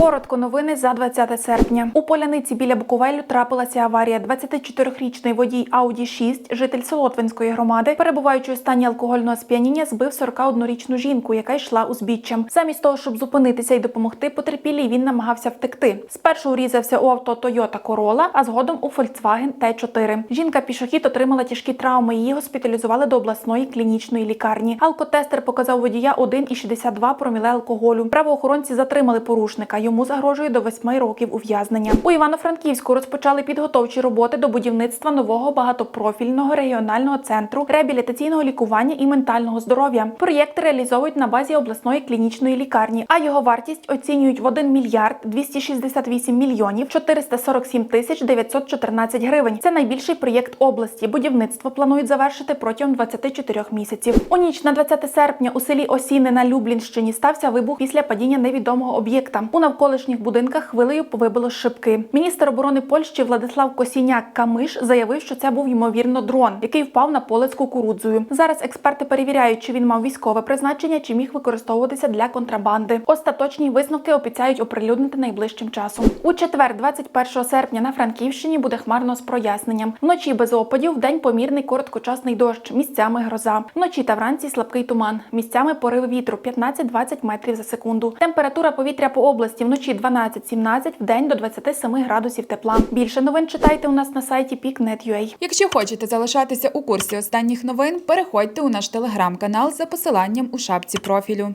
Коротко новини за 20 серпня. У поляниці біля Буковелю трапилася аварія. 24-річний водій Audi 6, житель Солотвинської громади, перебуваючи у стані алкогольного сп'яніння, збив 41-річну жінку, яка йшла узбіччям. Замість того, щоб зупинитися і допомогти потерпілій, він намагався втекти. Спершу урізався у авто Toyota Corolla, а згодом у Volkswagen T4. Жінка пішохід отримала тяжкі травми. Її госпіталізували до обласної клінічної лікарні. Алкотестер показав водія 1,62 проміле алкоголю. Правоохоронці затримали порушника. Йому загрожує до 8 років ув'язнення. У Івано-Франківську розпочали підготовчі роботи до будівництва нового багатопрофільного регіонального центру реабілітаційного лікування і ментального здоров'я. Проєкт реалізовують на базі обласної клінічної лікарні, а його вартість оцінюють в 1 мільярд 268 мільйонів 447 тисяч 914 гривень. Це найбільший проєкт області. Будівництво планують завершити протягом 24 місяців. У ніч на 20 серпня у селі Осіни на Люблінщині стався вибух після падіння невідомого об'єкта. У навколишніх будинках хвилею повибило шибки. Міністр оборони Польщі Владислав Косіняк Камиш заявив, що це був ймовірно дрон, який впав на поле з кукурудзою. Зараз експерти перевіряють, чи він мав військове призначення, чи міг використовуватися для контрабанди. Остаточні висновки обіцяють оприлюднити найближчим часом. У четвер, 21 серпня, на Франківщині буде хмарно з проясненням. Вночі без опадів, вдень помірний короткочасний дощ, місцями гроза. Вночі та вранці слабкий туман. Місцями пориви вітру 15-20 метрів за секунду. Температура повітря по області вночі 12-17, вдень до 27 градусів тепла. Більше новин читайте у нас на сайті peak.net.ua. Якщо хочете залишатися у курсі останніх новин, переходьте у наш телеграм-канал за посиланням у шапці профілю.